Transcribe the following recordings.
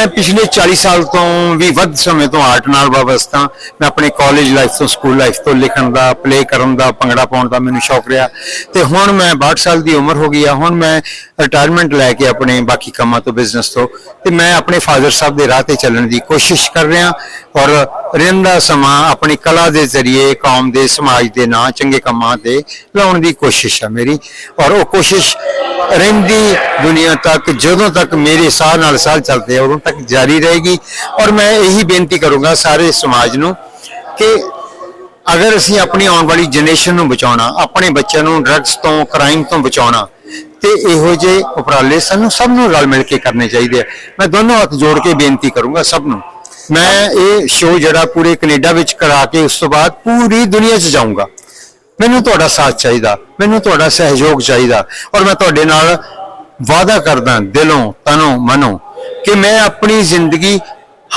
ਮੈਂ ਪਿਛਲੇ 40 ਸਾਲ ਤੋਂ ਵੀ ਵੱਧ ਸਮੇਂ ਤੋਂ ਆਰਟ ਨਾਲ ਵਾਬਸਤਾ ਮੈਂ ਆਪਣੇ ਕਾਲਜ ਲਾਈਫ ਤੋਂ ਸਕੂਲ ਲਾਈਫ ਤੋਂ ਲਿਖਣ ਦਾ ਪਲੇ ਕਰਨ ਦਾ, ਭੰਗੜਾ ਪਾਉਣ ਦਾ ਮੈਨੂੰ ਸ਼ੌਕ ਰਿਹਾ। ਤੇ ਹੁਣ ਮੈਂ 62 ਸਾਲ ਦੀ ਉਮਰ ਹੋ ਗਈ ਆ। ਹੁਣ ਮੈਂ ਰਿਟਾਇਰਮੈਂਟ ਲੈ ਕੇ ਆਪਣੇ ਬਾਕੀ ਕੰਮਾਂ ਤੋਂ ਬਿਜ਼ਨਸ ਤੋਂ, ਤੇ ਮੈਂ ਆਪਣੇ ਫਾਦਰ ਸਾਹਿਬ ਦੇ ਰਾਹ ਤੇ ਚੱਲਣ ਦੀ ਕੋਸ਼ਿਸ਼ ਕਰ ਰਿਹਾ ਔਰ ਰਹਿੰਦਾ ਸਮਾਂ ਆਪਣੀ ਕਲਾ ਦੇ ਜ਼ਰੀਏ, ਕੌਮ ਦੇ, ਸਮਾਜ ਦੇ ਨਾਂ ਚੰਗੇ ਕੰਮਾਂ ਤੇ ਲਾਉਣ ਦੀ ਕੋਸ਼ਿਸ਼ ਆ ਮੇਰੀ। ਔਰ ਉਹ ਕੋਸ਼ਿਸ਼ ਰਹਿੰਦੀ ਦੁਨੀਆ ਤੱਕ, ਜਦੋਂ ਤੱਕ ਮੇਰੇ ਸਾਹ ਨਾਲ ਸਾਹ ਚੱਲਦੇ ਆ, ਉਦੋਂ ਤੱਕ ਜਾਰੀ ਰਹੇਗੀ। ਔਰ ਮੈਂ ਇਹੀ ਬੇਨਤੀ ਕਰੂੰਗਾ ਸਾਰੇ ਸਮਾਜ ਨੂੰ ਕਿ ਅਗਰ ਅਸੀਂ ਆਪਣੀ ਆਉਣ ਵਾਲੀ ਜਨਰੇਸ਼ਨ ਨੂੰ ਬਚਾਉਣਾ, ਆਪਣੇ ਬੱਚਿਆਂ ਨੂੰ ਡਰੱਗਸ ਤੋਂ ਕ੍ਰਾਈਮ ਤੋਂ ਬਚਾਉਣਾ ਤੇ ਇਹੋ ਜਿਹੇ ਉਪਰਾਲੇ ਸਾਨੂੰ ਸਭ ਨੂੰ ਰਲ ਮਿਲ ਕੇ ਕਰਨੇ ਚਾਹੀਦੇ ਆ। ਮੈਂ ਦੋਨੋਂ ਹੱਥ ਜੋੜ ਕੇ ਬੇਨਤੀ ਕਰੂੰਗਾ ਸਭ ਨੂੰ। ਮੈਂ ਇਹ ਸ਼ੋਅ ਜਿਹੜਾ ਪੂਰੇ ਕੈਨੇਡਾ ਵਿੱਚ ਕਰਾ ਕੇ ਉਸ ਤੋਂ ਬਾਅਦ ਪੂਰੀ ਦੁਨੀਆ 'ਚ ਜਾਊਂਗਾ। ਮੈਨੂੰ ਤੁਹਾਡਾ ਸਾਥ ਚਾਹੀਦਾ, ਮੈਨੂੰ ਤੁਹਾਡਾ ਸਹਿਯੋਗ ਚਾਹੀਦਾ ਔਰ ਮੈਂ ਤੁਹਾਡੇ ਨਾਲ ਵਾਅਦਾ ਕਰਦਾ ਦਿਲੋਂ, ਤਨੋਂ, ਮਨੋਂ ਕਿ ਮੈਂ ਆਪਣੀ ਜ਼ਿੰਦਗੀ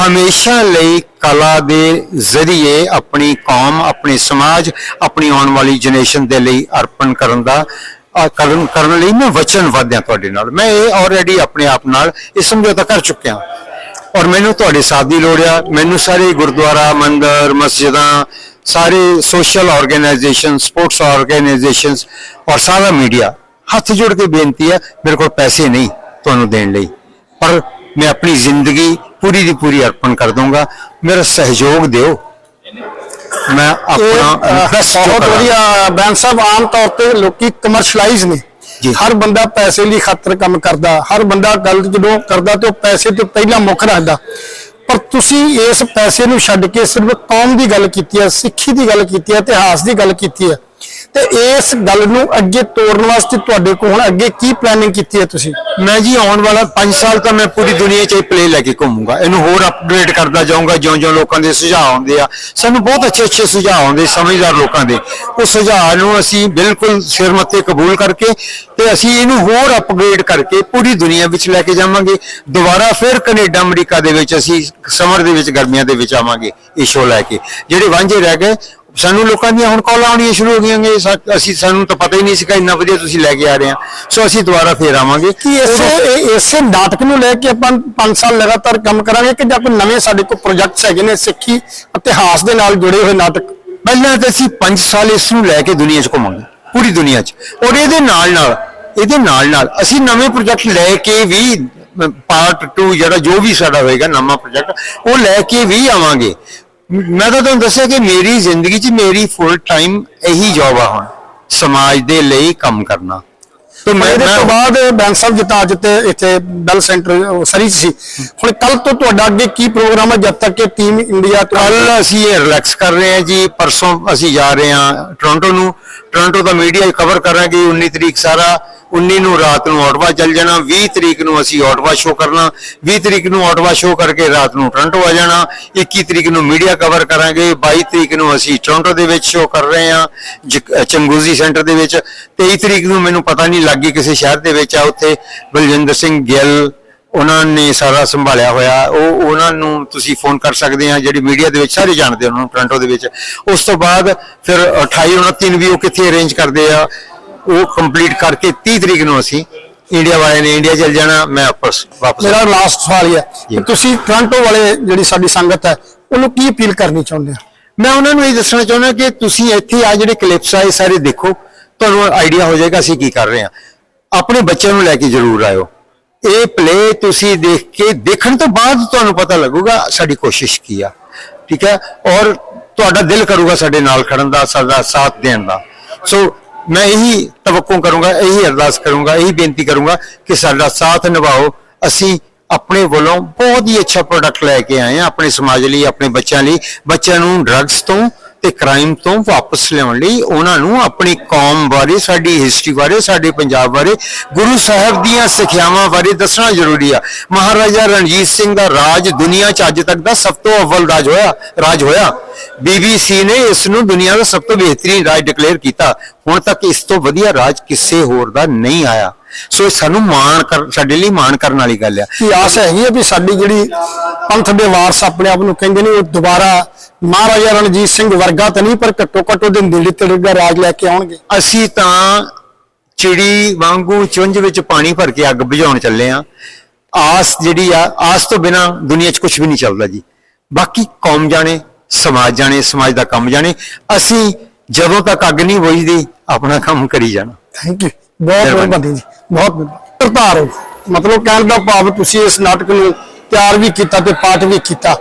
ਹਮੇਸ਼ਾ ਲਈ ਕਲਾ ਦੇ ਜ਼ਰੀਏ ਆਪਣੀ ਕੌਮ, ਆਪਣੇ ਸਮਾਜ, ਆਪਣੀ ਆਉਣ ਵਾਲੀ ਜਨਰੇਸ਼ਨ ਦੇ ਲਈ ਅਰਪਣ ਕਰਨ ਦਾ ਅ, ਕਰਨ ਕਰਨ ਲਈ ਮੈਂ ਵਚਨਬੱਧ ਹਾਂ ਤੁਹਾਡੇ ਨਾਲ। ਮੈਂ ਇਹ ਆਲਰੇਡੀ ਆਪਣੇ ਆਪ ਨਾਲ ਇਹ ਸਮਝੌਤਾ ਕਰ ਚੁੱਕਿਆ। ਔਰ ਮੈਨੂੰ ਤੁਹਾਡੇ ਸਾਥ ਦੀ ਲੋੜ ਆ। ਮੈਨੂੰ ਸਾਰੇ ਗੁਰਦੁਆਰਾ ਮੰਦਰ ਮਸਜਿਦਾਂ ਸਾਰੇ ਸੋਸ਼ਲ ਆਰਗੇਨਾਈਜੇਸ਼ਨ ਸਪੋਰਟਸ ਆਰਗੇਨਾਈਜੇਸ਼ਨਸ ਔਰ ਸਾਰਾ ਮੀਡੀਆ ਹੱਥ ਜੋੜ ਕੇ ਬੇਨਤੀ ਹੈ ਮੇਰੇ ਕੋਲ ਪੈਸੇ ਨਹੀਂ ਤੁਹਾਨੂੰ ਦੇਣ ਲਈ। ਪਰ ਮੈਂ ਆਪਣੀ ਜ਼ਿੰਦਗੀ ਪੂਰੀ ਦੀ ਪੂਰੀ ਅਰਪਣ ਕਰ ਦੂੰਗਾ ਮੇਰਾ ਸਹਿਯੋਗ ਦਿਓ। ਮੈਂ ਆਪਣਾ best ਬਹੁਤ। ਵਧੀਆ ਬੈਂਸ ਸਾਹਿਬ ਆਮ ਤੌਰ ਤੇ ਲੋਕੀ ਕਮਰਸ਼ਲਾਈਜ਼ ਨੇ ਜੀ। ਹਰ ਬੰਦਾ ਪੈਸੇ ਲਈ ਖਾਤਰ ਕੰਮ ਕਰਦਾ ਹਰ ਬੰਦਾ ਗੱਲ ਜਦੋਂ ਕਰਦਾ ਤੇ ਉਹ ਪੈਸੇ ਤੋਂ ਪਹਿਲਾਂ ਮੁੱਖ ਰੱਖਦਾ ਪਰ ਤੁਸੀਂ ਇਸ ਪੈਸੇ ਨੂੰ ਛੱਡ ਕੇ ਸਿਰਫ ਕੌਮ ਦੀ ਗੱਲ ਕੀਤੀ ਹੈ ਸਿੱਖੀ ਦੀ ਗੱਲ ਕੀਤੀ ਹੈ ਇਤਿਹਾਸ ਦੀ ਗੱਲ ਕੀਤੀ ਹੈ ਤੇ ਇਸ ਗੱਲ ਨੂੰ ਅੱਗੇ ਤੋੜਨ ਵਾਸਤੇ ਤੁਹਾਡੇ ਕੋਲ ਹੁਣ ਅੱਗੇ ਕੀ ਪਲੈਨਿੰਗ ਕੀਤੀ ਹੈ ਤੁਸੀਂ? ਮੈਂ ਜੀ ਆਉਣ ਵਾਲਾ 5 ਸਾਲ ਤਾਂ ਮੈਂ ਪੂਰੀ ਦੁਨੀਆ 'ਚ ਇਹ ਪਲੇ ਲੈ ਕੇ ਘੁੰਮੂੰਗਾ। ਇਹਨੂੰ ਹੋਰ ਅਪਗ੍ਰੇਡ ਕਰਦਾ ਜਾਊਂਗਾ, ਜਿਉਂ-ਜਿਉਂ ਲੋਕਾਂ ਦੇ ਸੁਝਾਅ ਆਉਂਦੇ ਆ। ਸਾਨੂੰ ਬਹੁਤ ਅੱਛੇ-ਅੱਛੇ ਸੁਝਾਅ ਆਉਂਦੇ ਸਮਝਦਾਰ ਲੋਕਾਂ ਦੇ। ਉਹ ਸੁਝਾਅ ਨੂੰ ਅਸੀਂ ਬਿਲਕੁਲ ਸਿਰ ਮੱਥੇ ਕਬੂਲ ਕਰਕੇ ਤੇ ਅਸੀਂ ਇਹਨੂੰ ਹੋਰ ਅਪਗ੍ਰੇਡ ਕਰਕੇ ਪੂਰੀ ਦੁਨੀਆ ਵਿੱਚ ਲੈ ਕੇ ਜਾਵਾਂਗੇ। ਦੁਬਾਰਾ ਫਿਰ ਕੈਨੇਡਾ, ਅਮਰੀਕਾ ਦੇ ਵਿੱਚ ਅਸੀਂ ਸਮਰ ਦੇ ਵਿੱਚ, ਗਰਮੀਆਂ ਦੇ ਵਿੱਚ ਆਵਾਂਗੇ ਇਹ ਸ਼ੋਅ ਲੈ ਕੇ। ਜਿਹੜੇ ਵਾਂਝੇ ਰਹਿ ਗਏ ਸਾਨੂੰ ਲੋਕਾਂ ਦੀਆਂ ਹੁਣ ਕਾਲਾਂ ਆਉਣੀਆਂ ਸ਼ੁਰੂ ਹੋ ਗਈਆਂ ਨੇ ਸਾ- ਅਸੀਂ ਸਾਨੂੰ ਤਾਂ ਪਤਾ ਹੀ ਨਹੀਂ ਸੀਗਾ ਇੰਨਾ ਵਧੀਆ ਤੁਸੀਂ ਲੈ ਕੇ ਆ ਰਹੇ ਆ। ਸੋ ਅਸੀਂ ਦੁਬਾਰਾ ਫੇਰ ਆਵਾਂਗੇ। ਕਿ ਇਸੇ ਨਾਟਕ ਨੂੰ ਲੈ ਕੇ ਆਪਾਂ 5 ਸਾਲ ਲਗਾਤਾਰ ਕੰਮ ਕਰਾਂਗੇ ਕਿ ਜਾਂ ਕੋਈ ਨਵੇਂ ਸਾਡੇ ਕੋਲ ਪ੍ਰੋਜੈਕਟਸ ਹੈਗੇ ਨੇ ਸਿੱਖੀ ਇਤਿਹਾਸ ਦੇ ਨਾਲ ਜੁੜੇ ਹੋਏ ਨਾਟਕ? ਪਹਿਲਾਂ ਤਾਂ ਅਸੀਂ 5 ਸਾਲ ਇਸ ਨੂੰ ਲੈ ਕੇ ਦੁਨੀਆ 'ਚ ਘੁੰਮਾਂਗੇ ਪੂਰੀ ਦੁਨੀਆ 'ਚ। ਔਰ ਇਹਦੇ ਨਾਲ ਨਾਲ ਇਹਦੇ ਨਾਲ ਨਾਲ ਅਸੀਂ ਨਵੇਂ ਪ੍ਰੋਜੈਕਟ ਲੈ ਕੇ ਵੀ ਪਾਰਟ 2 ਜਿਹੜਾ ਜੋ ਵੀ ਸਾਡਾ ਹੋਏਗਾ ਨਵਾਂ ਪ੍ਰੋਜੈਕਟ ਉਹ ਲੈ ਕੇ ਵੀ ਆਵਾਂਗੇ। ਮੈਂ ਤਾਂ ਤੁਹਾਨੂੰ ਦੱਸਿਆ ਕਿ ਮੇਰੀ ਜ਼ਿੰਦਗੀ 'ਚ ਮੇਰੀ ਫੁੱਲ ਟਾਈਮ ਇਹੀ ਜੌਬ ਆ ਹੁਣ, ਸਮਾਜ ਦੇ ਲਈ ਕੰਮ ਕਰਨਾ। ਤੇ ਮੈਂ ਇਹਦੇ ਤੋਂ ਬਾਅਦ ਬੈਂਕ ਸਾਹਿਬ ਜਿੱਦਾਂ ਅੱਜ ਤੇ ਇੱਥੇ ਬੈਲ ਸੈਂਟਰ ਸਰੀ 'ਚ ਸੀ। ਹੁਣ ਕੱਲ ਤੋਂ ਤੁਹਾਡਾ ਅੱਗੇ ਕੀ ਪ੍ਰੋਗਰਾਮ ਹੈ ਜਦ ਤੱਕ ਕਿ ਟੀਮ ਇੰਡੀਆ ਕੱਲ ਅਸੀਂ ਇਹ ਰਿਲੈਕਸ ਕਰ ਰਹੇ ਹਾਂ ਜੀ। ਪਰਸੋਂ ਅਸੀਂ ਜਾ ਰਹੇ ਹਾਂ ਟੋਰਾਂਟੋ ਨੂੰ। ਟੋਰਾਂਟੋ ਦਾ ਮੀਡੀਆ ਕਵਰ ਕਰਾਂਗੇ 19 ਤਰੀਕ ਸਾਰਾ। 19 ਨੂੰ ਰਾਤ ਨੂੰ ਆਟਵਾ ਚੱਲ ਜਾਣਾ। 20 ਤਰੀਕ ਨੂੰ ਅਸੀਂ ਆਟਵਾ ਸ਼ੋਅ ਕਰਨਾ। 20 ਤਰੀਕ ਨੂੰ ਆਟਵਾ ਸ਼ੋਅ ਕਰਕੇ ਰਾਤ ਨੂੰ ਟੋਰਾਂਟੋ ਆ ਜਾਣਾ। 21 ਤਰੀਕ ਨੂੰ ਮੀਡੀਆ ਕਵਰ ਕਰਾਂਗੇ। 22 ਤਰੀਕ ਨੂੰ ਅਸੀਂ ਟੋਰਾਂਟੋ ਦੇ ਵਿੱਚ ਸ਼ੋਅ ਕਰ ਰਹੇ ਹਾਂ। ਚੰਗੂਜ਼ੀ ਸੈਂਟਰ ਦੇ ਵਿੱਚ। 23 ਤਰੀਕ ਨੂੰ ਮੈਨੂੰ ਪਤਾ ਨਹੀਂ ਲੱਗੀ ਕਿਸੇ ਸ਼ਹਿਰ ਦੇ ਵਿੱਚ ਆ ਉੱਥੇ ਬਲਜਿੰਦਰ ਸਿੰਘ ਗਿੱਲ ਉਹਨਾਂ ਨੇ ਸਾਰਾ ਸੰਭਾਲਿਆ ਹੋਇਆ। ਉਹ ਉਹਨਾਂ ਨੂੰ ਤੁਸੀਂ ਫੋਨ ਕਰ ਸਕਦੇ ਆ ਜਿਹੜੀ ਮੀਡੀਆ ਦੇ ਵਿੱਚ ਸਾਰੇ ਜਾਣਦੇ ਉਹਨਾਂ ਨੂੰ ਟੋਰਾਂਟੋ ਦੇ ਵਿੱਚ। ਉਸ ਤੋਂ ਬਾਅਦ ਫਿਰ 28 29 ਨੂੰ ਵੀ ਉਹ ਕਿੱਥੇ ਅਰੇਂਜ ਕਰਦੇ ਆ ਉਹ ਕੰਪਲੀਟ ਕਰਕੇ 30 ਤਰੀਕ ਨੂੰ ਅਸੀਂ ਇੰਡੀਆ ਵਾਲੇ ਨੇ ਇੰਡੀਆ ਚਲ ਜਾਣਾ ਮੈਂ ਵਾਪਸ ਵਾਪਸ ਮੇਰਾ ਲਾਸਟ ਸਵਾਲ ਹੀ ਹੈ। ਤੁਸੀਂ ਟੋਰਾਂਟੋ ਵਾਲੇ ਜਿਹੜੀ ਸਾਡੀ ਸੰਗਤ ਹੈ ਉਹਨੂੰ ਕੀ ਅਪੀਲ ਕਰਨੀ ਚਾਹੁੰਦੇ ਹੋ? ਮੈਂ ਉਹਨਾਂ ਨੂੰ ਇਹ ਦੱਸਣਾ ਚਾਹੁੰਦਾ ਕਿ ਤੁਸੀਂ ਇੱਥੇ ਆ ਜਿਹੜੇ ਕਲਿੱਪਸ ਆ ਇਹ ਸਾਰੇ ਦੇਖੋ। ਤੁਹਾਨੂੰ ਆਈਡੀਆ ਹੋ ਜਾਏਗਾ ਅਸੀਂ ਕੀ ਕਰ ਰਹੇ ਹਾਂ। ਆਪਣੇ ਬੱਚਿਆਂ ਨੂੰ ਲੈ ਕੇ ਜ਼ਰੂਰ ਆਇਓ। ਇਹ ਪਲੇ ਤੁਸੀਂ ਦੇਖ ਕੇ ਦੇਖਣ ਤੋਂ ਬਾਅਦ ਤੁਹਾਨੂੰ ਪਤਾ ਲੱਗੂਗਾ ਸਾਡੀ ਕੋਸ਼ਿਸ਼ ਕੀ ਆ। ਠੀਕ ਹੈ? ਔਰ ਤੁਹਾਡਾ ਦਿਲ ਕਰੂਗਾ ਸਾਡੇ ਨਾਲ ਖੜਨ ਦਾ, ਸਾਡਾ ਸਾਥ ਦੇਣ ਦਾ। ਸੋ ਮੈਂ ਇਹੀ ਤਵੱਕੂ ਕਰੂੰਗਾ, ਇਹੀ ਅਰਦਾਸ ਕਰੂੰਗਾ, ਇਹੀ ਬੇਨਤੀ ਕਰੂੰਗਾ ਕਿ ਸਾਡਾ ਸਾਥ ਨਿਭਾਓ। ਅਸੀਂ ਆਪਣੇ ਵੱਲੋਂ ਬਹੁਤ ਹੀ ਅੱਛਾ ਪ੍ਰੋਡਕਟ ਲੈ ਕੇ ਆਏ ਹਾਂ, ਆਪਣੇ ਸਮਾਜ ਲਈ, ਆਪਣੇ ਬੱਚਿਆਂ ਲਈ। ਬੱਚਿਆਂ ਨੂੰ ਡਰੱਗਸ ਤੋਂ ਤੇ ਕ੍ਰਾਈਮ ਤੋਂ ਵਾਪਸ ਲਿਆਉਣ ਲਈ ਉਹਨਾਂ ਨੂੰ ਆਪਣੀ ਕੌਮ ਬਾਰੇ, ਸਾਡੀ ਹਿਸਟਰੀ ਬਾਰੇ, ਸਾਡੇ ਪੰਜਾਬ ਬਾਰੇ, ਗੁਰੂ ਸਾਹਿਬ ਦੀਆਂ ਸਿੱਖਿਆਵਾਂ ਬਾਰੇ ਦੱਸਣਾ ਜ਼ਰੂਰੀ ਆ। ਮਹਾਰਾਜਾ ਰਣਜੀਤ ਸਿੰਘ ਦਾ ਰਾਜ ਦੁਨੀਆ 'ਚ ਅੱਜ ਤੱਕ ਦਾ ਸਭ ਤੋਂ ਅਵਲ ਰਾਜ ਹੋਇਆ ਰਾਜ ਹੋਇਆ। ਬੀਬੀਸੀ ਨੇ ਇਸ ਨੂੰ ਦੁਨੀਆ ਦਾ ਸਭ ਤੋਂ ਬਿਹਤਰੀਨ ਰਾਜ ਡਿਕਲੇਅਰ ਕੀਤਾ। ਹੁਣ ਤੱਕ ਇਸ ਤੋਂ ਵਧੀਆ ਰਾਜ ਕਿਸੇ ਹੋਰ ਦਾ ਨਹੀਂ ਆਇਆ। ਸੋ ਇਹ ਸਾਨੂੰ ਮਾਣ ਕਰ, ਸਾਡੇ ਲਈ ਮਾਣ ਕਰਨ ਵਾਲੀ ਗੱਲ ਆ। ਕੀ ਆਸ ਹੈਗੀ ਹੈ ਵੀ ਸਾਡੀ ਜਿਹੜੀ ਪੰਥ ਦੇ ਵਾਰਸ ਆਪਣੇ ਆਪ ਨੂੰ ਕਹਿੰਦੇ ਨੇ, ਉਹ ਦੁਬਾਰਾ ਮਹਾਰਾਜਾ ਰਣਜੀਤ ਸਿੰਘ ਵਰਗਾ ਤਾਂ ਨਹੀਂ ਪਰ ਘੱਟੋ ਘੱਟ ਉਹਦੇ ਨੇੜੇ ਤੇੜੇ ਦਾ ਰਾਜ ਲੈ ਕੇ ਆਉਣਗੇ। ਅਸੀਂ ਤਾਂ ਚਿੜੀ ਵਾਂਗੂ ਚੁੰਝ ਵਿੱਚ ਪਾਣੀ ਭਰ ਕੇ ਅੱਗ ਬੁਝਾਉਣ ਚੱਲੇ ਆ। ਆਸ ਜਿਹੜੀ ਆ ਆਸ ਤੋਂ ਬਿਨਾ ਦੁਨੀਆ 'ਚ ਕੁਝ ਵੀ ਨਹੀਂ ਚੱਲਦਾ ਜੀ। ਬਾਕੀ ਕੌਮ ਜਾਣੇ ਸਮਾਜ ਜਾਣੇ ਸਮਾਜ ਦਾ ਕੰਮ ਜਾਣੇ ਅਸੀਂ ਜਦੋਂ ਤੱਕ ਅੱਗ ਨਹੀਂ ਬੁਝਦੀ ਆਪਣਾ ਕੰਮ ਕਰੀ ਜਾਣਾ। ਥੈਂਕ ਯੂ ਬਹੁਤ ਜੀ ਬਹੁਤ ਹੋ। ਮਤਲਬ ਕਹਿਣ ਦਾ ਭਾਵ ਤੁਸੀਂ ਇਸ ਨਾਟਕ ਨੂੰ ਤਿਆਰ ਵੀ ਕੀਤਾ ਤੇ ਪਾਠ ਵੀ ਕੀਤਾ।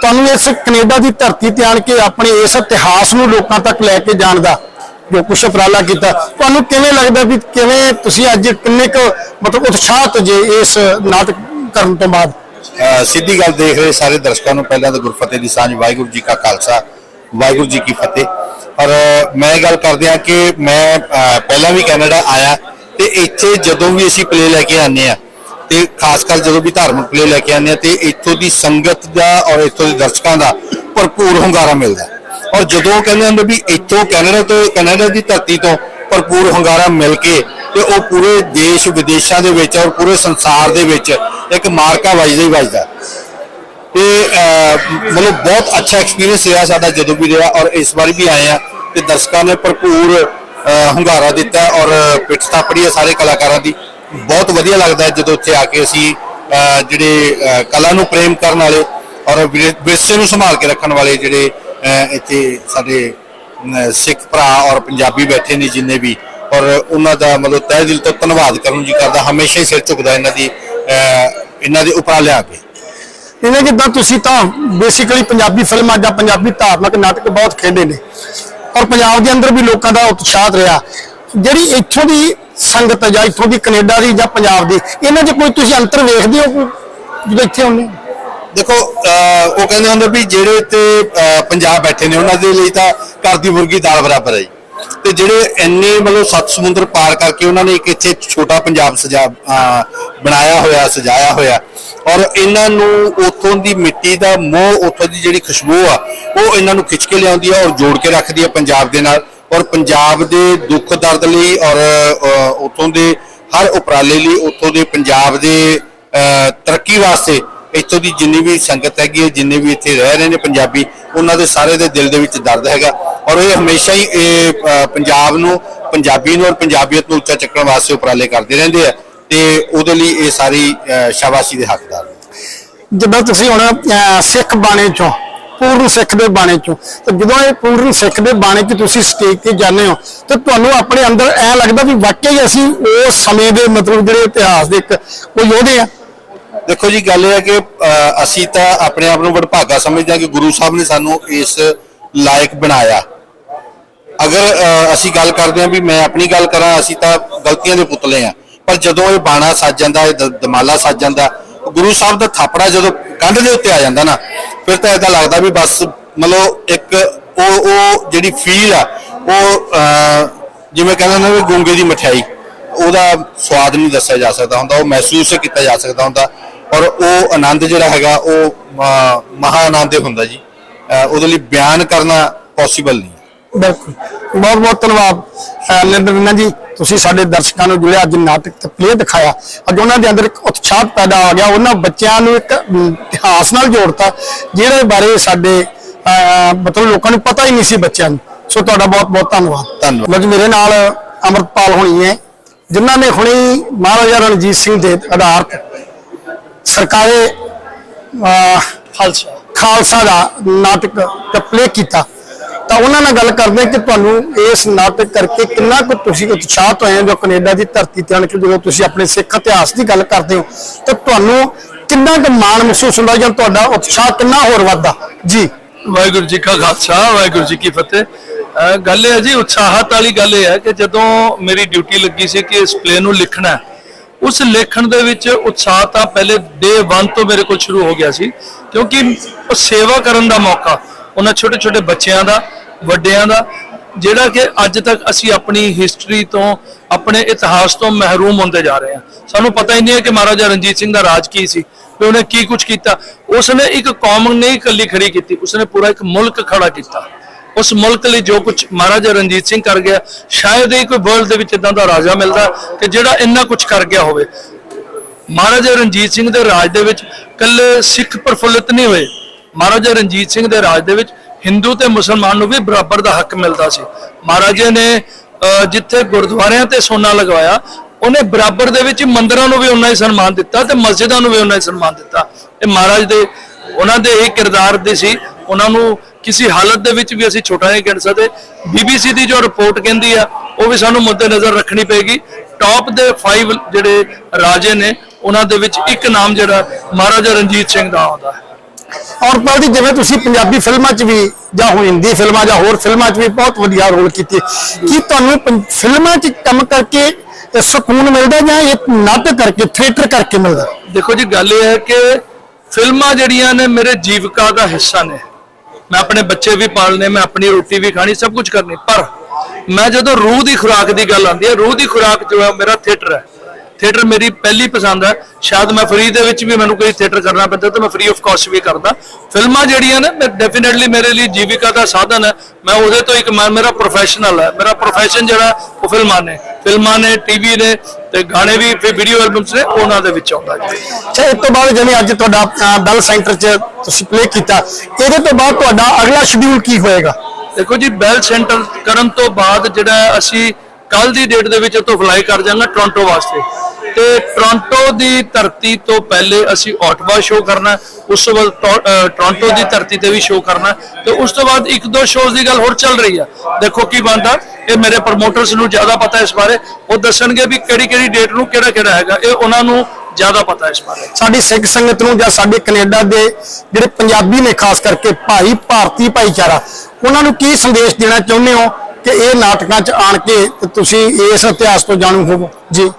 ਤੁਹਾਨੂੰ ਇਸ ਕੈਨੇਡਾ ਦੀ ਧਰਤੀ ਤੇ ਆਣ ਕੇ ਆਪਣੇ ਇਸ ਇਤਿਹਾਸ ਨੂੰ ਲੋਕਾਂ ਤੱਕ ਲੈ ਕੇ ਜਾਣ ਦਾ ਜੋ ਕੁਛ ਉਪਰਾਲਾ ਕੀਤਾ, ਤੁਹਾਨੂੰ ਕਿਵੇਂ ਲੱਗਦਾ ਵੀ ਕਿਵੇਂ ਤੁਸੀਂ ਅੱਜ ਕਿੰਨੇ ਕੁ ਮਤਲਬ ਉਤਸ਼ਾਹਤ ਜੇ ਇਸ ਨਾਟਕ ਕਰਨ ਤੋਂ ਬਾਅਦ? ਸਿੱਧੀ ਗੱਲ ਦੇਖ ਰਹੇ ਸਾਰੇ ਦਰਸ਼ਕਾਂ ਨੂੰ, ਪਹਿਲਾਂ ਤਾਂ ਗੁਰਫਤਿਹ ਦੀ ਸਾਂਝ, ਵਾਹਿਗੁਰੂ ਜੀ ਕਾ ਖਾਲਸਾ, ਵਾਹਿਗੁਰੂ ਜੀ ਕੀ ਫਤਿਹ। ਪਰ ਮੈਂ ਗੱਲ ਕਰਦੇ ਆ ਕਿ ਮੈਂ ਪਹਿਲਾਂ ਵੀ ਕੈਨੇਡਾ ਆਇਆ ਤੇ ਇੱਥੇ ਜਦੋਂ ਵੀ ਅਸੀਂ ਪਲੇ ਲੈ ਕੇ ਆਉਂਦੇ ਆ ਤੇ ਖਾਸ ਕਰ ਜਦੋਂ ਵੀ ਧਾਰਮਿਕ ਪਲੇ ਲੈ ਕੇ ਆਉਂਦੇ ਆ ਤੇ ਇੱਥੋਂ ਦੀ ਸੰਗਤ ਦਾ ਔਰ ਇੱਥੋਂ ਦੇ ਦਰਸ਼ਕਾਂ ਦਾ ਭਰਪੂਰ ਹੁੰਗਾਰਾ ਮਿਲਦਾ ਔਰ ਜਦੋਂ ਕਹਿੰਦੇ ਹੁੰਦੇ ਵੀ ਇੱਥੋਂ ਕੈਨੇਡਾ ਤੋਂ, ਕੈਨੇਡਾ ਦੀ ਧਰਤੀ ਤੋਂ ਭਰਪੂਰ ਹੁੰਗਾਰਾ ਮਿਲ ਕੇ ਤੇ ਉਹ ਪੂਰੇ ਦੇਸ਼ ਵਿਦੇਸ਼ਾਂ ਦੇ ਵਿੱਚ ਔਰ ਪੂਰੇ ਸੰਸਾਰ ਦੇ ਵਿੱਚ ਇੱਕ ਮਾਰਕਾ ਵੱਜਦਾ ਹੀ ਵੱਜਦਾ ਤੇ ਮਤਲਬ ਬਹੁਤ ਅੱਛਾ ਐਕਸਪੀਰੀਅੰਸ ਰਿਹਾ ਸਾਡਾ ਜਦੋਂ ਵੀ ਰਿਹਾ ਔਰ ਇਸ ਵਾਰੀ ਵੀ ਆਏ ਆ ਤੇ ਦਰਸ਼ਕਾਂ ਨੇ ਭਰਪੂਰ ਹੁੰਗਾਰਾ ਦਿੱਤਾ ਔਰ ਪਿੱਠ ਥਾਪੜੀ ਹੈ ਸਾਰੇ ਕਲਾਕਾਰਾਂ ਦੀ। ਬਹੁਤ ਵਧੀਆ ਲੱਗਦਾ ਹੈ ਜਦੋਂ ਇੱਥੇ ਆ ਕੇ ਅਸੀਂ ਜਿਹੜੇ ਕਲਾ ਨੂੰ ਪ੍ਰੇਮ ਕਰਨ ਵਾਲੇ ਔਰ ਵਿਰਸੇ ਨੂੰ ਸੰਭਾਲ ਕੇ ਰੱਖਣ ਵਾਲੇ ਜਿਹੜੇ ਇੱਥੇ ਸਾਡੇ ਸਿੱਖ ਭਰਾ ਔਰ ਪੰਜਾਬੀ ਬੈਠੇ ਨੇ ਜਿੰਨੇ ਵੀ ਔਰ ਉਹਨਾਂ ਦਾ ਮਤਲਬ ਤਹਿ ਦਿਲ ਤੋਂ ਧੰਨਵਾਦ ਕਰਨ ਜੀ ਕਰਦਾ, ਹਮੇਸ਼ਾ ਹੀ ਸਿਰ ਝੁਕਦਾ ਇਹਨਾਂ ਦੀ ਇਹਨਾਂ ਦੇ ਉਪਰਾਲਿਆਂ ਅੱਗੇ ਇਹਨੇ ਜਿੱਦਾਂ ਤੁਸੀਂ ਤਾਂ ਬੇਸਿਕਲੀ ਪੰਜਾਬੀ ਫਿਲਮਾਂ ਜਾਂ ਪੰਜਾਬੀ ਧਾਰਮਿਕ ਨਾਟਕ ਬਹੁਤ ਖੇਡੇ ਨੇ, ਔਰ ਪੰਜਾਬ ਦੇ ਅੰਦਰ ਵੀ ਲੋਕਾਂ ਦਾ ਉਤਸ਼ਾਹ ਰਿਹਾ। ਜਿਹੜੀ ਇੱਥੋਂ ਦੀ ਸੰਗਤ ਹੈ ਜਾਂ ਇੱਥੋਂ ਦੀ ਕੈਨੇਡਾ ਦੀ ਜਾਂ ਪੰਜਾਬ ਦੀ, ਇਹਨਾਂ 'ਚ ਕੋਈ ਤੁਸੀਂ ਅੰਤਰ ਵੇਖਦੇ ਹੋ ਕੋਈ, ਜਦੋਂ ਇੱਥੇ ਹੁੰਦੇ ਦੇਖੋ ਉਹ ਕਹਿੰਦੇ ਹੁੰਦੇ ਵੀ ਜਿਹੜੇ ਤੇ ਪੰਜਾਬ ਬੈਠੇ ਨੇ, ਉਹਨਾਂ ਦੇ ਲਈ ਤਾਂ ਘਰ ਦੀ ਮੁਰਗੀ ਦਾਲ ਬਰਾਬਰ ਹੈ ਜੀ। ਤੇ ਜਿਹੜੇ ਇੰਨੇ ਮਤਲਬ ਸੱਤ ਸਮੁੰਦਰ ਪਾਰ ਕਰਕੇ ਉਹਨਾਂ ਨੇ ਇੱਕ ਇੱਥੇ ਛੋਟਾ ਪੰਜਾਬ ਸਜਾ ਬਣਾਇਆ ਹੋਇਆ, ਸਜਾਇਆ ਹੋਇਆ। ਔਰ ਇਹਨਾਂ ਨੂੰ ਉੱਥੋਂ ਦੀ ਮਿੱਟੀ ਦਾ ਮੋਹ, ਉੱਥੋਂ ਦੀ ਜਿਹੜੀ ਖੁਸ਼ਬੂ ਆ, ਉਹ ਇਹਨਾਂ ਨੂੰ ਖਿੱਚ ਕੇ ਲਿਆਉਂਦੀ ਆ ਔਰ ਜੋੜ ਕੇ ਰੱਖਦੀ ਆ ਪੰਜਾਬ ਦੇ ਨਾਲ। ਔਰ ਪੰਜਾਬ ਦੇ ਦੁੱਖ ਦਰਦ ਲਈ ਔਰ ਅਹ, ਉੱਥੋਂ ਦੇ ਹਰ ਉਪਰਾਲੇ ਲਈ ਉੱਥੋਂ ਦੇ ਪੰਜਾਬ ਦੇ ਤਰੱਕੀ ਵਾਸਤੇ ਇੱਥੋਂ ਦੀ ਜਿੰਨੀ ਵੀ ਸੰਗਤ ਹੈਗੀ ਹੈ ਜਿੰਨੇ ਵੀ ਇੱਥੇ ਰਹਿ ਰਹੇ ਨੇ ਪੰਜਾਬੀ ਉਹਨਾਂ ਦੇ ਸਾਰੇ ਦੇ ਦਿਲ ਦੇ ਵਿੱਚ ਦਰਦ ਹੈਗਾ। ਔਰ ਇਹ ਹਮੇਸ਼ਾ ਹੀ ਇਹ ਪੰਜਾਬ ਨੂੰ ਪੰਜਾਬੀ ਨੂੰ ਔਰ ਪੰਜਾਬੀਅਤ ਨੂੰ ਉੱਚਾ ਚੱਕਣ ਵਾਸਤੇ ਉਪਰਾਲੇ ਕਰਦੇ ਰਹਿੰਦੇ ਆ ਤੇ ਉਹਦੇ ਲਈ ਇਹ ਸਾਰੀ ਸ਼ਾਬਾਸ਼ੀ ਦੇ ਹੱਕਦਾਰ ਨੇ। ਜਿੱਦਾਂ ਤੁਸੀਂ ਹੁਣ ਸਿੱਖ ਬਾਣੇ ਚੋਂ ਪੂਰਨ ਸਿੱਖ ਦੇ ਬਾਣੇ ਚੋਂ। ਤੇ ਜਦੋਂ ਇਹ ਪੂਰਨ ਸਿੱਖ ਦੇ ਬਾਣੇ 'ਚ ਤੁਸੀਂ ਸਟੇਜ ਤੇ ਜਾਂਦੇ ਹੋ ਤੇ ਤੁਹਾਨੂੰ ਆਪਣੇ ਅੰਦਰ ਐ ਲੱਗਦਾ ਵੀ ਵਾਕਈ ਅਸੀਂ ਉਸ ਸਮੇਂ ਦੇ ਮਤਲਬ ਜਿਹੜੇ ਇਤਿਹਾਸ ਦੇ ਇੱਕ ਕੋਈ ਯੋਧੇ ਆ। ਦੇਖੋ ਜੀ ਗੱਲ ਇਹ ਹੈ ਕਿ ਅਸੀਂ ਤਾਂ ਆਪਣੇ ਆਪ ਨੂੰ ਵਡਭਾਗਾ ਸਮਝਦੇ ਹਾਂ ਕਿ ਗੁਰੂ ਸਾਹਿਬ ਨੇ ਸਾਨੂੰ ਇਸ ਲਾਇਕ ਬਣਾਇਆ। ਅਗਰ ਅਹ, ਅਸੀਂ ਗੱਲ ਕਰਦੇ ਹਾਂ ਵੀ ਮੈਂ ਆਪਣੀ ਗੱਲ ਕਰਾਂ ਅਸੀਂ ਤਾਂ ਗਲਤੀਆਂ ਦੇ ਪੁਤਲੇ ਆ ਪਰ ਜਦੋਂ ਇਹ ਬਾਣਾ ਸੱਜ ਜਾਂਦਾ ਇਹ ਦਮਾਲਾ ਸੱਜ ਜਾਂਦਾ ਗੁਰੂ ਸਾਹਿਬ ਦਾ ਥਾਪੜਾ ਜਦੋਂ ਕੰਧ ਦੇ ਉੱਤੇ ਆ ਜਾਂਦਾ ਨਾ ਫਿਰ ਤਾਂ ਏਦਾਂ ਲੱਗਦਾ ਵੀ ਬਸ ਮਤਲਬ ਇੱਕ ਉਹ ਉਹ ਜਿਹੜੀ ਫੀਲ ਆ ਉਹ ਜਿਵੇਂ ਕਹਿੰਦੇ ਨੇ ਵੀ ਗੁੰਗੇ ਦੀ ਮਠਿਆਈ ਉਹਦਾ ਸਵਾਦ ਨਹੀਂ ਦੱਸਿਆ ਜਾ ਸਕਦਾ ਹੁੰਦਾ ਉਹ ਮਹਿਸੂਸ ਕੀਤਾ ਜਾ ਸਕਦਾ ਹੁੰਦਾ ਔਰ ਉਹ ਆਨੰਦ ਜਿਹੜਾ ਹੈਗਾ ਉਹ ਅਹ, ਮਹਾ ਆਨੰਦ ਹੁੰਦਾ ਜੀ। ਉਹਦੇ ਲਈ ਬਿਆਨ ਕਰਨਾ ਪੋਸੀਬਲ ਨਹੀਂ। ਬਿਲਕੁਲ। ਬਹੁਤ ਬਹੁਤ ਧੰਨਵਾਦ ਨਿਰਮਲ ਜੀ। ਤੁਸੀਂ ਸਾਡੇ ਦਰਸ਼ਕਾਂ ਨੂੰ ਜਿਹੜੇ ਅੱਜ ਨਾਟਕ ਤੇ ਪਲੇ ਦਿਖਾਇਆ ਅੱਜ ਉਹਨਾਂ ਦੇ ਅੰਦਰ ਇੱਕ ਉਤਸ਼ਾਹ ਪੈਦਾ ਆ ਗਿਆ ਉਹਨਾਂ ਬੱਚਿਆਂ ਨੂੰ ਇੱਕ ਇਤਿਹਾਸ ਨਾਲ ਜੋੜਤਾ ਜਿਹੜੇ ਬਾਰੇ ਸਾਡੇ ਮਤਲਬ ਲੋਕਾਂ ਨੂੰ ਪਤਾ ਹੀ ਨਹੀਂ ਸੀ ਬੱਚਿਆਂ ਨੂੰ। ਸੋ ਤੁਹਾਡਾ ਬਹੁਤ ਬਹੁਤ ਧੰਨਵਾਦ। ਧੰਨਵਾਦ। ਲਓ ਜੀ ਮੇਰੇ ਨਾਲ ਅਮਰਪਾਲ ਹੋਣੀ ਹੈ ਜਿਨ੍ਹਾਂ ਨੇ ਹੁਣੇ ਮਹਾਰਾਜਾ ਰਣਜੀਤ ਸਿੰਘ ਦੇ ਆਧਾਰਿਤ ਸਰਕਾਰੇ ਖਾਲਸਾ। ਖਾਲਸਾ ਦਾ ਨਾਟਕ ਪਲੇ ਕੀਤਾ। ਤਾਂ ਉਹਨਾਂ ਨਾਲ ਗੱਲ ਕਰਦੇ ਕਿ ਤੁਹਾਨੂੰ ਇਸ ਨਾਟਕ ਕਰਕੇ ਕਿੰਨਾ ਕੁ ਤੁਸੀਂ ਉਤਸ਼ਾਹਤ ਹੋਏ ਹੋ ਜੋ ਕੈਨੇਡਾ ਦੀ ਧਰਤੀ ਤੇ ਆਣ ਕੇ ਜਦੋਂ ਤੁਸੀਂ ਆਪਣੇ ਸਿੱਖ ਇਤਿਹਾਸ ਦੀ ਗੱਲ ਕਰਦੇ ਹੋ, ਤਾਂ ਤੁਹਾਨੂੰ ਕਿੰਨਾ ਕੁ ਮਾਣ ਮਹਿਸੂਸ ਹੁੰਦਾ ਜਾਂ ਤੁਹਾਡਾ ਉਤਸ਼ਾਹ ਕਿੰਨਾ ਹੋਰ ਵੱਧਦਾ? ਜੀ। ਵਾਹਿਗੁਰੂ ਜੀ ਕਾ ਖਾਲਸਾ, ਵਾਹਿਗੁਰੂ ਜੀ ਕੀ ਫਤਿਹ। ਗੱਲ ਇਹ ਹੈ ਜੀ, ਉਤਸ਼ਾਹਤ ਵਾਲੀ ਗੱਲ ਇਹ ਹੈ ਕਿ ਜਦੋਂ ਮੇਰੀ ਡਿਊਟੀ ਲੱਗੀ ਸੀ ਕਿ ਇਸ ਪਲੇ ਨੂੰ ਲਿਖਣਾ ਉਸ ਲੇਖਣ ਦੇ ਵਿੱਚ ਉਤਸ਼ਾਹ ਤਾਂ ਪਹਿਲੇ ਡੇ 1 ਤੋਂ ਮੇਰੇ ਕੋਲ ਸ਼ੁਰੂ ਹੋ ਗਿਆ ਸੀ, ਕਿਉਂਕਿ ਉਹ ਸੇਵਾ ਕਰਨ ਦਾ ਮੌਕਾ, ਉਹਨਾਂ ਛੋਟੇ ਛੋਟੇ ਬੱਚਿਆਂ ਦਾ ਵੱਡਿਆਂ ਦਾ, ਜਿਹੜਾ ਕਿ ਅੱਜ ਤੱਕ ਅਸੀਂ ਆਪਣੀ ਹਿਸਟਰੀ ਤੋਂ, ਆਪਣੇ ਇਤਿਹਾਸ ਤੋਂ ਮਹਿਰੂਮ ਹੁੰਦੇ ਜਾ ਰਹੇ ਹਾਂ। ਸਾਨੂੰ ਪਤਾ ਹੀ ਨਹੀਂ ਹੈ ਕਿ ਮਹਾਰਾਜਾ ਰਣਜੀਤ ਸਿੰਘ ਦਾ ਰਾਜ ਕੀ ਸੀ ਤੇ ਉਹਨੇ ਕੀ ਕੁਝ ਕੀਤਾ। ਉਸਨੇ ਇੱਕ ਕੌਮ ਨਹੀਂ ਇਕੱਲੀ ਖੜੀ ਕੀਤੀ, ਉਸਨੇ ਪੂਰਾ ਇੱਕ ਮੁਲਕ ਖੜਾ ਕੀਤਾ। ਉਸ ਮੁਲਕ ਲਈ ਜੋ ਕੁਝ ਮਹਾਰਾਜਾ ਰਣਜੀਤ ਸਿੰਘ ਕਰ ਗਿਆ, ਸ਼ਾਇਦ ਹੀ ਕੋਈ ਵਰਲਡ ਦੇ ਵਿੱਚ ਇਦਾਂ ਦਾ ਰਾਜਾ ਮਿਲਦਾ ਕਿ ਜਿਹੜਾ ਇੰਨਾ ਕੁਝ ਕਰ ਗਿਆ ਹੋਵੇ। ਮਹਾਰਾਜਾ ਰਣਜੀਤ ਸਿੰਘ ਦੇ ਰਾਜ ਦੇ ਵਿੱਚ ਕੱਲੇ ਸਿੱਖ ਪ੍ਰਫੁੱਲਿਤ ਨਹੀਂ ਹੋਏ। ਮਹਾਰਾਜਾ ਰਣਜੀਤ ਸਿੰਘ ਦੇ ਰਾਜ ਦੇ ਵਿੱਚ ਹਿੰਦੂ ਤੇ ਮੁਸਲਮਾਨ ਨੂੰ ਵੀ ਬਰਾਬਰ ਦਾ ਹੱਕ ਮਿਲਦਾ ਸੀ। ਮਹਾਰਾਜੇ ਨੇ ਜਿੱਥੇ ਗੁਰਦੁਆਰਿਆਂ ਤੇ ਸੋਨਾ ਲਗਵਾਇਆ, ਉਹਨੇ ਬਰਾਬਰ ਦੇ ਵਿੱਚ ਮੰਦਰਾਂ ਨੂੰ ਵੀ ਉਹਨਾਂ ਹੀ ਸਨਮਾਨ ਦਿੱਤਾ ਤੇ ਮਸਜਿਦਾਂ ਨੂੰ ਵੀ ਉਹਨਾਂ ਹੀ ਸਨਮਾਨ ਦਿੱਤਾ। ਇਹ ਮਹਾਰਾਜ ਦੇ, ਉਹਨਾਂ ਦੇ ਇਹ ਕਿਰਦਾਰ ਦੇ ਸੀ, ਉਹਨਾਂ ਨੂੰ ਕਿਸੇ ਹਾਲਤ ਦੇ ਵਿੱਚ ਵੀ ਅਸੀਂ ਛੋਟਾ ਨਹੀਂ ਗਿਣ ਸਕਦੇ। ਬੀਬੀਸੀ ਦੀ ਜੋ ਰਿਪੋਰਟ ਕਹਿੰਦੀ ਆ, ਉਹ ਵੀ ਸਾਨੂੰ ਮੁੱਦੇ ਨਜ਼ਰ ਰੱਖਣੀ ਪਏਗੀ। ਟੌਪ ਦੇ 5 ਜਿਹੜੇ ਰਾਜੇ ਨੇ, ਉਹਨਾਂ ਦੇ ਵਿੱਚ ਇੱਕ ਨਾਮ ਜਿਹੜਾ ਮਹਾਰਾਜਾ ਰਣਜੀਤ ਸਿੰਘ ਦਾ ਆਉਂਦਾ ਹੈ। ਔਰਪਾਲ ਜੀ ਜਿਵੇਂ ਤੁਸੀਂ ਪੰਜਾਬੀ ਫਿਲਮਾਂ 'ਚ ਵੀ ਜਾਂ ਹਿੰਦੀ ਫਿਲਮਾਂ ਜਾਂ ਹੋਰ ਫਿਲਮਾਂ 'ਚ ਵੀ ਬਹੁਤ ਵਧੀਆ ਰੋਲ ਕੀਤੇ ਕੀ ਤੁਹਾਨੂੰ ਫਿਲਮਾਂ 'ਚ ਕੰਮ ਕਰਕੇ ਇਹ ਸਕੂਨ ਮਿਲਦਾ ਜਾਂ ਇਹ ਨਾਟਕ ਕਰਕੇ, ਥੀਏਟਰ ਕਰਕੇ ਮਿਲਦਾ? ਦੇਖੋ ਜੀ, ਗੱਲ ਇਹ ਹੈ ਕਿ ਫਿਲਮਾਂ ਜਿਹੜੀਆਂ ਨੇ ਮੇਰੇ ਜੀਵਿਕਾ ਦਾ ਹਿੱਸਾ ਨੇ। ਮੈਂ ਆਪਣੇ ਬੱਚੇ ਵੀ ਪਾਲਨੇ, ਮੈਂ ਆਪਣੀ ਰੋਟੀ ਵੀ ਖਾਣੀ, ਸਭ ਕੁਝ ਕਰਨੀ। ਪਰ ਮੈਂ ਜਦੋਂ ਰੂਹ ਦੀ ਖੁਰਾਕ ਦੀ ਗੱਲ ਆਉਂਦੀ ਹੈ, ਰੂਹ ਦੀ ਖੁਰਾਕ ਜੋ ਹੈ ਮੇਰਾ ਥੀਏਟਰ ਹੈ। ਥੀਏਟਰ ਮੇਰੀ ਪਹਿਲੀ ਪਸੰਦ ਹੈ। ਸ਼ਾਇਦ ਮੈਂ ਫ੍ਰੀ ਦੇ ਵਿੱਚ ਵੀ ਮੈਨੂੰ ਕੋਈ ਥੀਏਟਰ ਕਰਨਾ ਪੈਂਦਾ ਤਾਂ ਮੈਂ ਫ੍ਰੀ ਆਫ ਕਾਸਟ ਵੀ ਕਰਦਾ। ਫਿਲਮਾਂ ਜਿਹੜੀਆਂ ਨੇ ਮੈਂ ਡੈਫੀਨਿਟਲੀ ਮੇਰੇ ਲਈ ਜੀਵਿਕਾ ਦਾ ਸਾਧਨ ਹੈ। ਮੈਂ ਉਹਦੇ ਤੋਂ ਇੱਕ ਮੇਰਾ ਪ੍ਰੋਫੈਸ਼ਨਲ ਹੈ। ਮੇਰਾ ਪ੍ਰੋਫੈਸ਼ਨ ਜਿਹੜਾ ਉਹ ਫਿਲਮਾਂ ਨੇ। ਫਿਲਮਾਂ ਨੇ ਟੀਵੀ ਨੇ ਤੇ ਗਾਣੇ ਵੀ ਵੀਡੀਓ ਐਲਬਮਸ ਨੇ ਉਹਨਾਂ ਦੇ ਵਿੱਚ ਆਉਂਦਾ ਜੀ। ਅੱਛਾ ਇਸ ਤੋਂ ਬਾਅਦ ਜਿਵੇਂ ਅੱਜ ਤੁਹਾਡਾ ਬੈਲ ਸੈਂਟਰ 'ਚ ਤੁਸੀਂ ਪਲੇ ਕੀਤਾ ਇਹਦੇ ਤੋਂ ਬਾਅਦ ਤੁਹਾਡਾ ਅਗਲਾ ਸ਼ਡਿਊਲ ਕੀ ਹੋਏਗਾ? ਦੇਖੋ ਜੀ ਬੈਲ ਸੈਂਟਰ ਕਰਨ ਤੋਂ ਬਾਅਦ ਜਿਹੜਾ ਅਸੀਂ ਕੱਲ ਦੀ ਡੇਟ ਦੇ ਵਿੱਚ ਉੱਥੋਂ ਫਲਾਈ ਕਰ ਜਾਵਾਂਗੇ ਟੋਰਾਂਟੋ ਵਾਸਤੇ। ਤੇ ਟੋਰਾਂਟੋ ਦੀ ਧਰਤੀ ਤੋਂ ਪਹਿਲੇ ਅਸੀਂ ਆਟਵਾ ਸ਼ੋਅ ਕਰਨਾ ਉਸ ਤੋਂ ਬਾਅਦ ਟੋ- ਟੋਰਾਂਟੋ ਦੀ ਧਰਤੀ ਤੇ ਵੀ ਸ਼ੋਅ ਕਰਨਾ ਹੈ, ਤੇ ਉਸ ਤੋਂ ਬਾਅਦ ਇੱਕ ਦੋ ਸ਼ੋਅਜ਼ ਦੀ ਗੱਲ ਹੋਰ ਚੱਲ ਰਹੀ ਆ ਦੇਖੋ ਕੀ ਬਣਦਾ ਇਹ ਮੇਰੇ ਪ੍ਰਮੋਟਰਸ ਨੂੰ ਜ਼ਿਆਦਾ ਪਤਾ ਇਸ ਬਾਰੇ ਉਹ ਦੱਸਣਗੇ ਵੀ ਕਿਹੜੀ ਕਿਹੜੀ ਡੇਟ ਨੂੰ ਕਿਹੜਾ ਕਿਹੜਾ ਹੈਗਾ ਇਹ ਉਹਨਾਂ ਨੂੰ ਜ਼ਿਆਦਾ ਪਤਾ ਇਸ ਬਾਰੇ। ਸਾਡੀ ਸਿੱਖ ਸੰਗਤ ਨੂੰ ਜਾਂ ਸਾਡੇ ਕੈਨੇਡਾ ਦੇ ਜਿਹੜੇ ਪੰਜਾਬੀ ਨੇ ਖਾਸ ਕਰਕੇ ਭਾਈ ਭਾਰਤੀ ਭਾਈਚਾਰਾ ਉਹਨਾਂ ਨੂੰ ਕੀ ਸੰਦੇਸ਼ ਦੇਣਾ ਚਾਹੁੰਦੇ ਹੋ? ਕਿ ਇਹ ਨਾਟਕਾਂ 'ਚ ਆਣ ਕੇ ਤੁਸੀਂ ਇਸ ਇਤਿਹਾਸ ਤੋਂ ਜਾਣੂ ਹੋਵੋ। ਜੀ।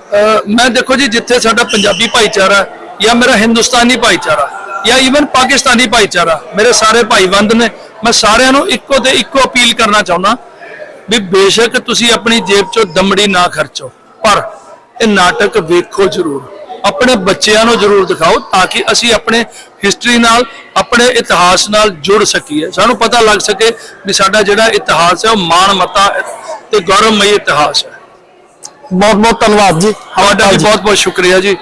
ਮੈਂ ਦੇਖੋ ਜੀ, ਜਿੱਥੇ ਸਾਡਾ ਪੰਜਾਬੀ ਭਾਈਚਾਰਾ ਜਾਂ ਮੇਰਾ ਹਿੰਦੁਸਤਾਨੀ ਭਾਈਚਾਰਾ ਜਾਂ ਈਵਨ ਪਾਕਿਸਤਾਨੀ ਭਾਈਚਾਰਾ, ਮੇਰੇ ਸਾਰੇ ਭਾਈਵੰਦ ਨੇ, ਮੈਂ ਸਾਰਿਆਂ ਨੂੰ ਇੱਕੋ ਤੇ ਇੱਕੋ ਅਪੀਲ ਕਰਨਾ ਚਾਹੁੰਦਾ ਵੀ ਬੇਸ਼ੱਕ ਤੁਸੀਂ ਆਪਣੀ ਜੇਬ ਚੋਂ ਦਮੜੀ ਨਾ ਖਰਚੋ, ਪਰ ਇਹ ਨਾਟਕ ਵੇਖੋ ਜ਼ਰੂਰ। ਆਪਣੇ ਬੱਚਿਆਂ ਨੂੰ ਜ਼ਰੂਰ ਦਿਖਾਓ ਤਾਂ ਕਿ ਅਸੀਂ ਆਪਣੇ ਹਿਸਟਰੀ ਨਾਲ ਆਪਣੇ ਇਤਿਹਾਸ ਨਾਲ ਜੁੜ ਸਕੀਏ। ਸਾਨੂੰ ਪਤਾ ਲੱਗ ਸਕੇ ਵੀ ਸਾਡਾ ਜਿਹੜਾ ਇਤਿਹਾਸ ਹੈ ਉਹ ਮਾਣ ਮਤਾ ਤੇ ਗੌਰਵਮਈ ਇਤਿਹਾਸ ਹੈ। ਬਹੁਤ ਬਹੁਤ ਧੰਨਵਾਦ ਜੀ। ਤੁਹਾਡਾ ਵੀ ਬਹੁਤ ਬਹੁਤ ਸ਼ੁਕਰੀਆ ਜੀ।